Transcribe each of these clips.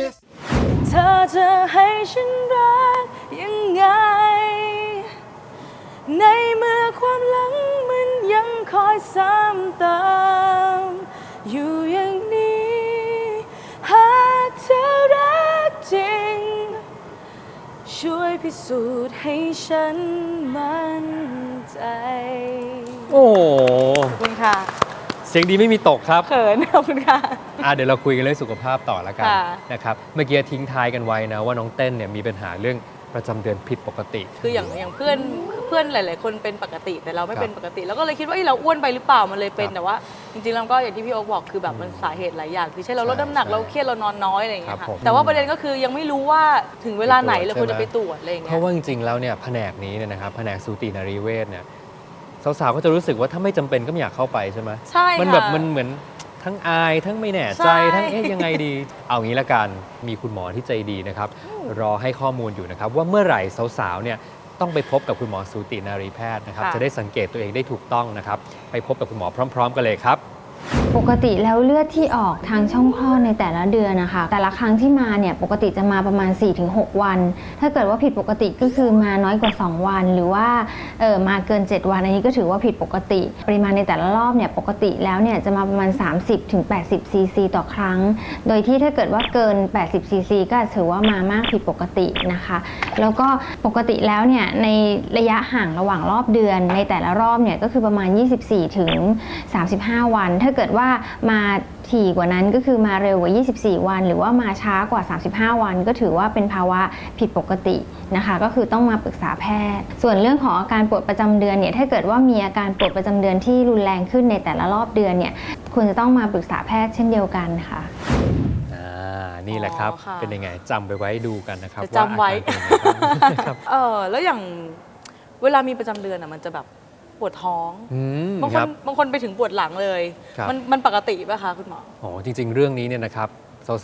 miss เธอจะให้ฉันรักยังไง ในเมื่อความหลังมันยังคอยซ้ำเติมอยู่อย่างนี้ หากเธอรักจริง ช่วยพิสูจน์ให้ฉันมั่นใจ โอ้โหขอบคุณค่ะ เสียงดีไม่มีตกครับเขินขอบคุณค่ะ อะเดี๋ยวเราคุยกันเรื่องสุขภาพต่อแล้วกันค่ะ นะครับเมื่อกี้ทิ้งท้ายกันไว้นะว่าน้องเต้นเนี่ยมีปัญหาเรื่องประจำเดือนผิดปกติ คืออย่างอย่างเพื่อนเพื่อนหลาย ๆ คนเป็นปกติแต่เราไม่ครับเป็นปกติ แล้วก็เลยคิดว่าเอ้ยเราอ้วนไปหรือเปล่ามันเลยเป็นครับแต่ว่า จริง ๆ แล้วก็อย่างที่พี่โอ๊คบอกคือแบบมันสาเหตุหลายอย่างคือใช่เราลดน้ำหนักใช่เราเครียดเรานอนน้อยอะไรอย่างเงี้ยครัค่ะบผมแต่ว่าประเด็นก็คือยังไม่รู้ว่าถึงเวลาไหนเราควรจะไปไปตตรรววจจอะไรอย่างเพเงี้ย ราะว่าจริง ๆ แล้วเนี่ยแผนกนี้เนี่ยนะครับแผนกสูตินารีเวชเนี่ย สาวๆก็จะรู้สึกว่าถ้าไม่จำเป็นก็ไม่อยากเข้าไปใช่ไหมใช่มันค่ะแบบมันเหมือนทั้งอายทั้งไม่แน่ใจ ใช่ ทั้งเอ๊ะยังไงดี เอางี้ละกันมีคุณหมอที่ใจดีนะครับ รอให้ข้อมูลอยู่นะครับ ว่าเมื่อไหร่สาวๆเนี่ยต้องไปพบกับคุณหมอสูตินารีแพทย์นะครับค่ะ จะได้สังเกตตัวเองได้ถูกต้องนะครับ ไปพบกับคุณหมอพร้อม ๆ กันเลยครับ ปกติแล้วเลือดที่ออกทางช่องคลอดในแต่ละเดือนนะคะ แต่ละครั้งที่มาเนี่ยปกติจะมาประมาณ 4-6 วัน ถ้าเกิดว่าผิดปกติก็คือมาน้อยกว่า 2 วัน หรือว่าเออมาเกิน 7 วันอันนี้ก็ถือว่าผิดปกติ ปริมาณในแต่ละรอบเนี่ยปกติแล้วเนี่ยจะมาประมาณ 30-80ซีซีต่อครั้ง โดยที่ถ้าเกิดว่าเกิน 80ซีซีก็ถือว่ามามากผิดปกตินะคะ แล้วก็ปกติแล้วเนี่ยในระยะห่างระหว่างรอบเดือน ในแต่ละรอบเนี่ยก็คือประมาณ 24ถึง35 วัน ถ้าเกิดว่ามาถี่กว่านั้นก็คือมาเร็วกว่า 24 วัน หรือว่ามาช้ากว่า 35 วัน ก็ถือว่าเป็นภาวะผิดปกตินะคะ ก็คือต้องมาปรึกษาแพทย์ ส่วนเรื่องของอาการปวดประจำเดือนเนี่ยถ้าเกิดว่ามีอาการปวดประจำเดือนที่รุนแรงขึ้นในแต่ละรอบเดือนเนี่ยควรจะต้องมาปรึกษาแพทย์เช่นเดียวกันค่ะอ่านี่แหละครับอ๋อค่ะเป็นยังไงจำไปไว้ดูกันนะครับจะจำไว้อาการเป็นยังไงบ้างนะครับเออแล้วอย่างเวลามีประจำเดือนอะมันจะแบบ ปวดท้องอืมบางคคนรับบางคนไปถึงปวดหลังเลย ครับ มันมันปกติป่ะคะคุณหมอ อ๋อจริง ๆ เรื่องนี้เนี่ยนะครับ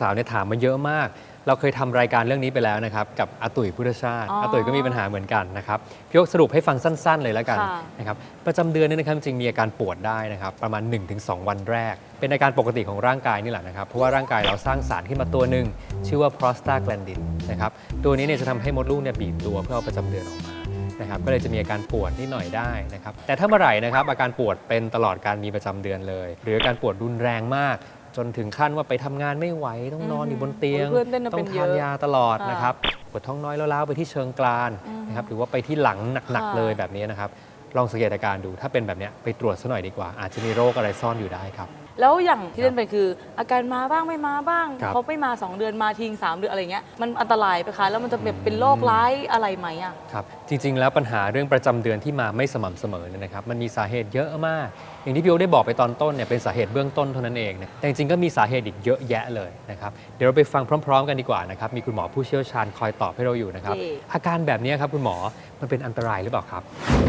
สาวๆเนี่ยถามมาเยอะมาก เราเคยทำรายการเรื่องนี้ไปแล้วนะครับกับอาตุ๋ยพุทธชาติอ๋อออาตุ๋ยก็มีปัญหาเหมือนกันนะครับพี่ยกสรุปให้ฟังสั้น ๆ เลยแล้วกันค่ะ นะครับประจำเดือนเนี่ยนะครับจริงๆมีอาการปวดได้นะครับประมาณ 1-2 วันแรก เป็นอาการปกติของร่างกายนี่แหละนะครับเพราะว่าร่างกายเราสร้างสารขึ้นมาตัวหนึ่งชื่อว่า prostaglandin นะครับตัวนี้เนี่ยจะทำให้มดลูกเนี่ยบีบตัวเพื่อเอาประจำเดือนออกมา นะครับก็เลยจะมีอาการปวดนิดหน่อยได้นะครับแต่ถ้าเมื่อไหร่นะครับอาการปวดเป็นตลอดการมีประจำเดือนเลย หรืออาการปวดรุนแรงมาก จนถึงขั้นว่าไปทำงานไม่ไหวต้องนอนอยู่บนเตียง เพื่อนเต้นน่ะต้เป็องนเยทาอะนยาตลอดค่ะนะครับปวดท้องน้อยแล้วล้าวไปที่เชิงกรานอืมนะครับหรือว่าไปที่หลังหนักค่ะๆเลยแบบนี้นะครับ ลองสังเกตอาการดูถ้าเป็นแบบเนี้ยไปตรวจซะหน่อยดีกว่า อาจจะมีโรคอะไรซ่อนอยู่ได้ครับ แล้วอย่างที่เล่นไปคือ อาการมาบ้างไม่มาบ้างครับ เขาไม่มา 2 เดือนมาทิ้ง3เดือนอะไรเงี้ยมันอันตรายไปคะแล้วมันจะแบบเป็นโรคร้ายอะไรไหมอะ ครับจริงๆ แล้วปัญหาเรื่องประจำเดือนที่มาไม่สม่ำเสมอเนี่ยนะครับ มันมีสาเหตุเยอะมาก อย่างที่พี่โอได้บอกไปตอนต้นเนี่ยเป็นสาเหตุเบื้องต้นเท่านั้นเองนะแต่จริงๆก็มีสาเหตุอีกเยอะแยะเลยนะครับเดี๋ยวเราไปฟังพร้อม ๆ กันดีกว่านะครับมีคุณหมอผู้เชี่ยวชาญคอยตอบให้เราอยู่นะครับเย่อาการแบบนี้ครับคุณหมอมันเป็นอันตรายหรือเปล่าครับ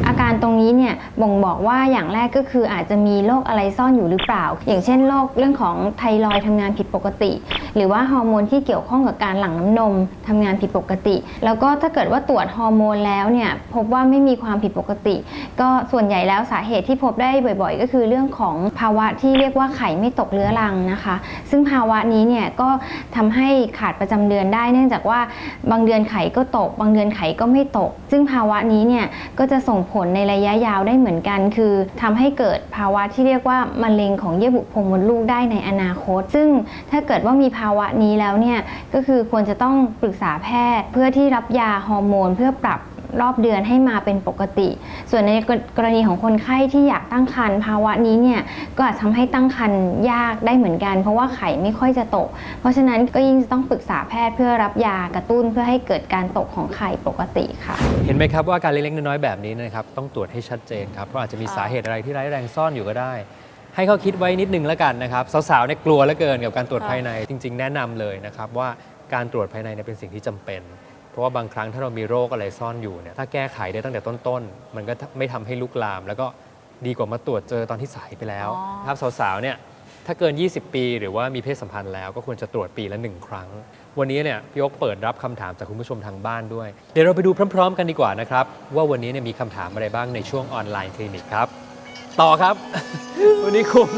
อาการตรงนี้เนี่ยบ่งบอกว่าอย่างแรกก็คืออาจจะมีโรคอะไรซ่อนอยู่หรือเปล่า อย่างเช่นโรคเรื่องของไทรอยด์ทำงานผิดปกติ หรือว่าฮอร์โมนที่เกี่ยวข้องกับการหลั่งน้ำนมทำงานผิดปกติ แล้วก็ถ้าเกิดว่าตรวจฮอร์โมนแล้วเนี่ยพบว่าไม่มีความผิดปกติ ก็ส่วนใหญ่แล้วสาเหตุที่พบได้บ่อย ๆ ก็คือเรื่องของภาวะที่เรียกว่าไข่ไม่ตกเรื้อรังนะคะ ซึ่งภาวะนี้เนี่ยก็ทำให้ขาดประจำเดือนได้ เนื่องจากว่าบางเดือนไข่ก็ตก บางเดือนไข่ก็ไม่ตก ซึ่งภาวะนี้เนี่ยก็จะส่งผลในระยะยาวได้เหมือนกัน คือทำให้เกิดภาวะที่เรียกว่ามะเร็งของเยื่อบุโพรงมดลูกได้ในอนาคต ซึ่งถ้าเกิดว่ามีภาวะนี้แล้วเนี่ยก็คือควรจะต้องปรึกษาแพทย์เพื่อที่รับยาฮอร์โมน เพื่อปรับ รอบเดือนให้มาเป็นปกติ ส่วนในกรณีของคนไข้ที่อยากตั้งครรภ์ภาวะนี้เนี่ยก็อาจทำให้ตั้งครรภ์ยากได้เหมือนกัน เพราะว่าไข่ไม่ค่อยจะตก เพราะฉะนั้นก็ยิ่งจะต้องปรึกษาแพทย์เพื่อรับยากระตุ้นเพื่อให้เกิดการตกของไข่ปกติค่ะ เห็นไหมครับว่าอาการเล็กๆน้อยๆแบบนี้นะครับต้องตรวจให้ชัดเจนครับเพราะอาจจะมีค่ะสาเหตุอะไรที่ร้ายแรงซ่อนอยู่ก็ได้ให้เขาคิดไว้นิดนึงแล้วกันนะครับสาวๆเนี่ยกลัวเหลือเกินกับการตรวจภายในจริง ๆ แนะนำเลยนะครับว่าการตรวจภายในเนี่ยเป็นสิ่งที่จำเป็นเพ ราะว่าบางครั้งถ้าเรามีโรคอะไรซ่อนอยู่เนี่ยถ้าแก้ไขได้ตั้งแต่ต้นๆ มันก็ไม่ทำให้ลุกลาม แล้วก็ดีกว่ามาตรวจเจอตอนที่สายไปแล้วอ๋อครับสาวๆเนี่ยถ้าเกิน 20 ปี หรือว่ามีเพศสัมพันธ์แล้วก็ควรจะตรวจปีละหนึ่งครั้ง วันนี้เนี่ยพี่ยกเปิดรับคำถามจากคุณผู้ชมทางบ้านด้วย เดี๋ยวเราไปดูพร้อม ๆ กันดีกว่านะครับ ว่าวันนี้เนี่ยมีคำถามอะไรบ้างในช่วงออนไลน์คลินิกครับ ต่อครับ วันนี้คุ้ม